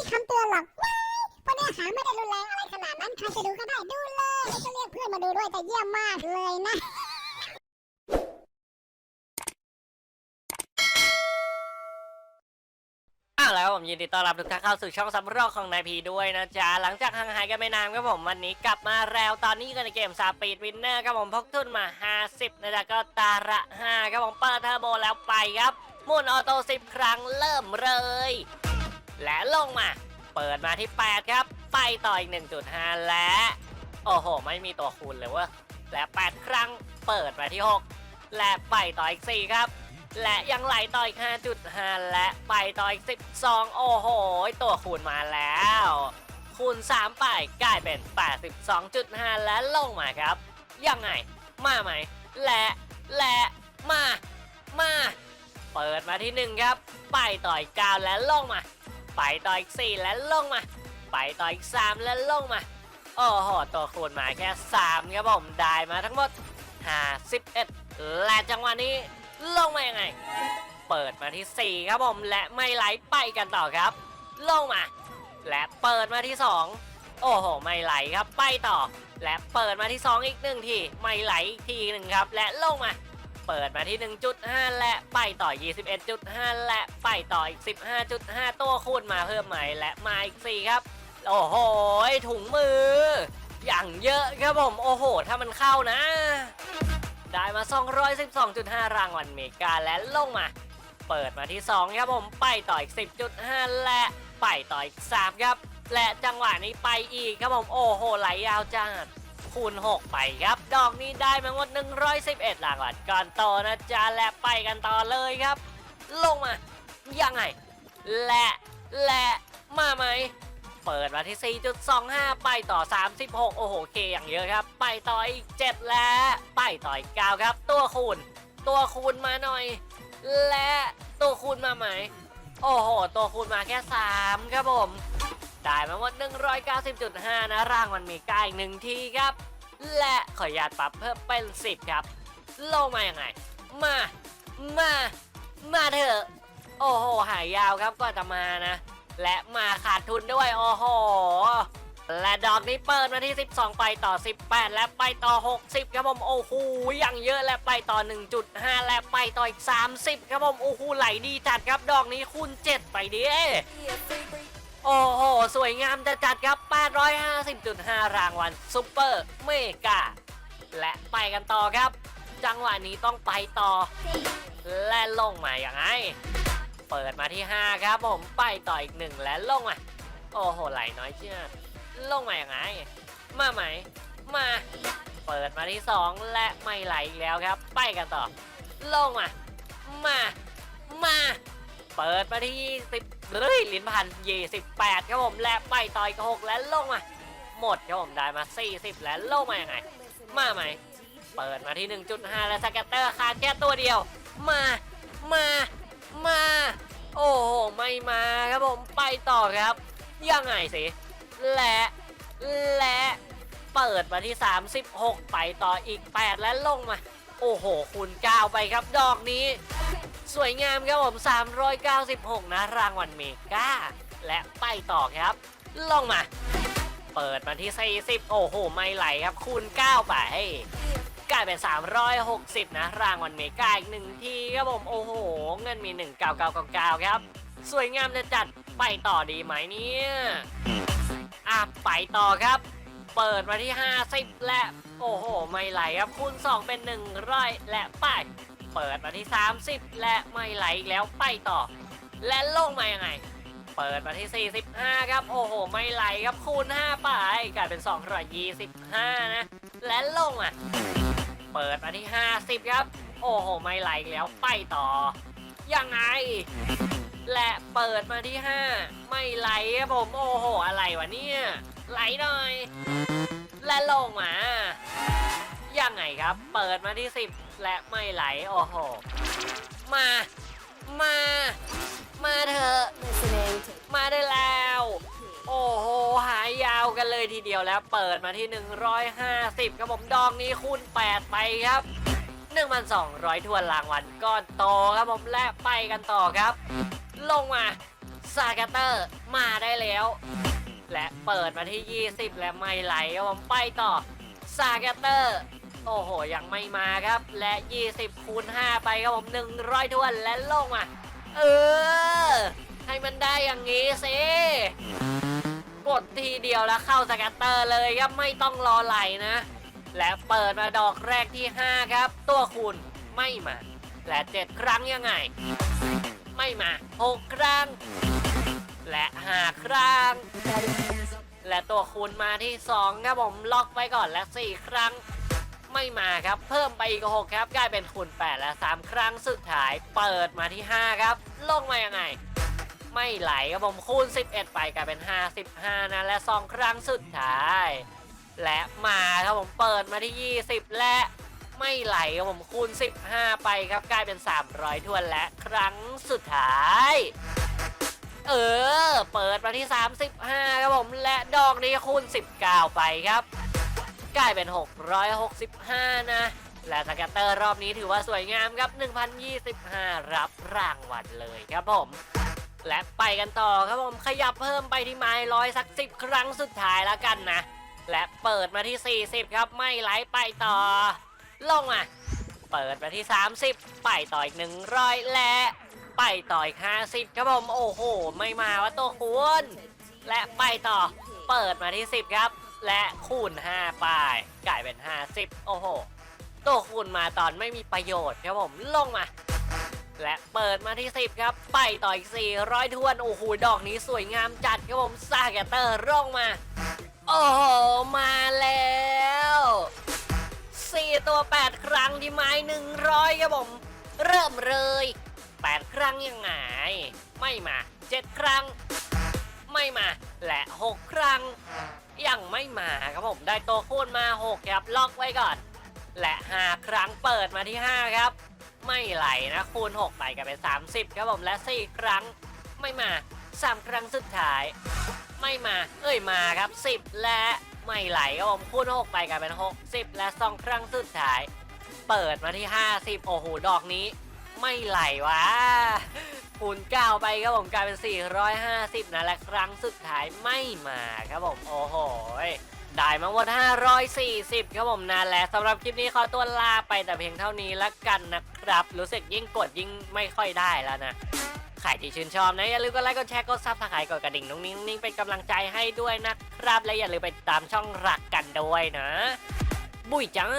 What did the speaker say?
มีคำเตือนหรอกว้ายเพราะเนื้อหาไม่ได้รุนแรงอะไรขนาดนั้นใครจะดูก็ได้ดูเลยแล้วก็เรียกเพื่อนมาดูด้วยแต่เยี่ยมมากเลยนะ อ้าวแล้วผมยินดีต้อนรับทุกท่านเข้าสู่ช่องสำรองของนายพีด้วยนะจ๊ะ หลังจากห่างหายกันไม่นานครับผมวันนี้กลับมาแล้วตอนนี้กันในเกมซาปีดวินเนอร์ครับผมพกทุนมา 50นะจ๊ะก็ตาระ5ครับผมเปิดเทอร์โบแล้วไปครับหมุนออโต้10 ครั้งเริ่มเลย และลงมา เปิดมาที่ 8 ครับ ไปต่ออีก 1.5 และ โอ้โห ไม่มีตัวคูณเลยเวะและ 8 ครั้งเปิดมาที่ 6 และไปต่ออีก 4 ครับ และยังไหลต่ออีก 5.5 และไปต่ออีก 12 โอ้โห ตัวคูณมาแล้ว คูณ 3 ไปกลายเป็น 82.5 และลงมาครับ ยังไง มาไหม และ และ มา มา เปิดมาที่ 1 ครับ ไปต่ออีก 9 และลงมา ไปต่ออีก4และลงมา ไปต่ออีก3และลงมา โอ้โห ตัวคูณมาแค่3ครับผม ได้มาทั้งหมด51และจังหวะนี้ลงมายังไง เปิดมาที่4ครับผม และไม่ไหลไปกันต่อครับ ลงมา และเปิดมาที่2โอ้โห ไม่ไหลครับ ไปต่อ และเปิดมาที่2อีกหนึ่งที ไม่ไหลอีกทีหนึ่งครับ และลงมา เปิดมาที่ 1.5 และไปต่อ 21.5 และไปต่ออีก 15.5 ตัวคูณมาเพิ่มใหม่และมาอีก 4 ครับ โอ้โห ถุงมือ อย่างเยอะครับผม โอ้โห ถ้ามันเข้านะ ได้มา 212.5 รางวัลเมกาและลงมา เปิดมาที่ 2 ครับผมไปต่ออีก 10.5 และไปต่ออีก 3 ครับ และจังหวะนี้ไปอีกครับผม โอ้โหไหลยาวจัด คูณ 6 ไปครับ ดอกนี้ได้มาหมด 111รางวัลก่อนต่อนะจ๊ะและไปกันต่อเลยครับ ลงมา ยังไง และและมาไหม เปิดมาที่ 4.25 ไปต่อ 36 โอ้โหเคอย่างเยอะครับ ไปต่ออีก 7 และ ไปต่ออีก 9 ครับ ตัวคูณ ตัวคูณมาหน่อย และตัวคูณมาไหม โอ้โห ตัวคูณมาแค่ 3 ครับผม ได้มาหมด 190.5 นะร่างมันมีกายหนึ่งทีครับ และขออนุญาตปรับเพิ่มเป็น 10 ครับ ลงมาอย่างไง มา มา มาเถอะ โอ้โห หายยาวครับกว่าจะมานะ และมาขาดทุนด้วย โอ้โห และดอกนี้เปิดมาที่ 12 ไปต่อ 18 และไปต่อ 60 ครับผม โอ้โหอย่างเยอะและไปต่อ 1.5 และไปต่ออีก 30 ครับผม โอ้โหไหลดีจัดครับ ดอกนี้คูณ 7 ไปดิ โอ้โห สวยงามจะจัดครับ 850.5 รางวัลซุปเปอร์เมกา และไปกันต่อครับ จังหวะนี้ต้องไปต่อ และลงมาอย่างไงเปิดมาที่ 5 ครับผมไปต่ออีกหนึ่งและลงมา โอ้โห ไหลน้อยเชื่อลงมาอย่างไงมาไหม มา เปิดมาที่ 2 และไม่ไหลอีกแล้วครับ ไปกันต่อ ลงมา มา มา เปิดมาที่20เฮ้ยลิ้นพันยี่สิบแปดครับผมและไปต่ออีกและลงมา หมดครับผมได้มา40และลงมาอย่างไง มาไหม เปิดมาที่1.5และสแกตเตอร์ขาดแค่ตัวเดียว มา มา มา โอ้โหไม่มาครับผมไปต่อครับ ยังไงสิ และ และเปิดมาที่ 36 ไปต่ออีก 8 และลงมา โอ้โห คูณ9ไปครับดอกนี้ สวยงามครับผม 396 นะ รางวัลเมกาและไปต่อครับ ลงมา เปิดมาที่ 40 โอ้โห ไม่ไหลครับ คูณ 9 ไป กลายเป็น 360 นะ รางวัลเมกาอีกหนึ่งทีครับผม โอ้โห เงินมี 19999 ครับ สวยงามจะจัดไปต่อดีไหมเนี่ยอะไปต่อครับ เปิดมาที่ 50 และ โอ้โห ไม่ไหลครับ คูณ 2 เป็น 100 และไป เปิดมาที่ 30 และไม่ไหลอีกแล้วไปต่อ และลงมายังไง เปิดมาที่ 45 ครับ โอ้โห ไม่ไหลครับคูณ 5 ไปกลายเป็น225 นะ และลงมาเปิดมาที่ 50 ครับ โอ้โห ไม่ไหลอีกแล้วไปต่อ ยังไง และเปิดมาที่ 5 ไม่ไหลครับผม โอ้โห อะไรวะเนี่ย ไหลหน่อย และลงมา ยังไงครับ เปิดมาที่ 10 และไม่ไหล โอ้โห มา มา มาเถอะมาได้แล้ว โอ้โห หายยาวกันเลยทีเดียวแล้ว เปิดมาที่ 150ครับผมดองนี้คูณ 8 ไปครับ1,200ทวนรางวัลก้อนโตครับผมและไปกันต่อครับ ลงมาซากาเตอร์มาได้แล้ว และเปิดมาที่ 20 และไม่ไหลครับผมไปต่อซากาเตอร์ โอ้โห ยังไม่มาครับ และ 20คูณ5ไปครับผม100ทวนและลงมาเออ ให้มันได้อย่างนี้สิกดทีเดียวแล้วเข้าสกัตเตอร์เลยครับไม่ต้องรอไหลนะ และเปิดมาดอกแรกที่ 5 ครับ ตัวคูณไม่มา และ 7 ครั้งยังไง ไม่มา 6 ครั้ง และ5ครั้ง และตัวคูณมาที่ 2 ครับผมล็อกไว้ก่อนและ 4 ครั้ง ไม่มาครับ เพิ่มไปอีก6ครับกลายเป็นคูณ8และ3ครั้งสุดท้าย เปิดมาที่5ครับ ลงมายังไง ไม่ไหลครับผมคูณ 11 ไปกลายเป็น 55 นะ และ2ครั้งสุดท้าย และมาครับผมเปิดมาที่ 20 และไม่ไหลครับผมคูณ 15 ไปครับกลายเป็น 300 ทวนและครั้งสุดท้าย เออ เปิดมาที่ 35 ครับผม และดอกนี้คูณ 19 ไปครับ กลายเป็น 665 นะ และสแกตเตอร์รอบนี้ถือว่าสวยงามครับ 1,025 รับรางวัลเลยครับผม และไปกันต่อครับผมขยับเพิ่มไปที่ไม้ร้อยสักสิบครั้งสุดท้ายแล้วกันนะ และเปิดมาที่ 40 ครับไม่ไหลไปต่อ ลงมาเปิดมาที่ 30 ไปต่ออีก 100 และไปต่ออีก 50 ครับผม โอ้โห ไม่มาว่าตัวคูณและไปต่อ เปิดมาที่ 10 ครับ และคูณ 5 ไปกลายเป็น 50 โอ้โห ตัวคูณมาตอนไม่มีประโยชน์ครับผมลงมา และเปิดมาที่ 10 ครับ ไปต่ออีก 400 ทวน โอ้โห ดอกนี้สวยงามจัดครับผมซาแกตเตอร์ร่องมา โอ้โห มาแล้ว4ตัว 8 ครั้งที่ไม้100 ครับผม เริ่มเลย 8 ครั้งยังไง ไม่มา 7 ครั้ง ไม่มา และ 6 ครั้ง ยังไม่มาครับผมได้ตัวคูณมา 6 ครับ ล็อกไว้ก่อน และ 5 ครั้งเปิดมาที่ 5 ครับ ไม่ไหลนะคูณ 6 ไปกันเป็น 30 ครับผมและ 4 ครั้งไม่มา 3 ครั้งสุดท้าย ไม่มา เอ้ยมาครับ 10 และไม่ไหลครับผมคูณ 6 ไปกันเป็น 60 และ 2 ครั้งสุดท้าย เปิดมาที่ 50 โอ้โหดอกนี้ ไม่ไหลวะ คูณ9ไปครับผมกลายเป็น 450 นะและครั้งสุดท้ายไม่มาครับผมโอ้โหได้มาหมด540 ครับผมนะและสำหรับคลิปนี้ขอตัวลาไปแต่เพียงเท่านี้ละกันนะครับ รู้สึกยิ่งกดยิ่งไม่ค่อยได้แล้วนะใครที่ชื่นชอบนะ อย่าลืมกดไลค์กดแชร์กดซับสไครต์กดกระดิ่งนุ่งนิ่งนิ่งเป็นกำลังใจให้ด้วยนะครับ และอย่าลืมไปติดตามช่องรักกันด้วยนะ บุยจัง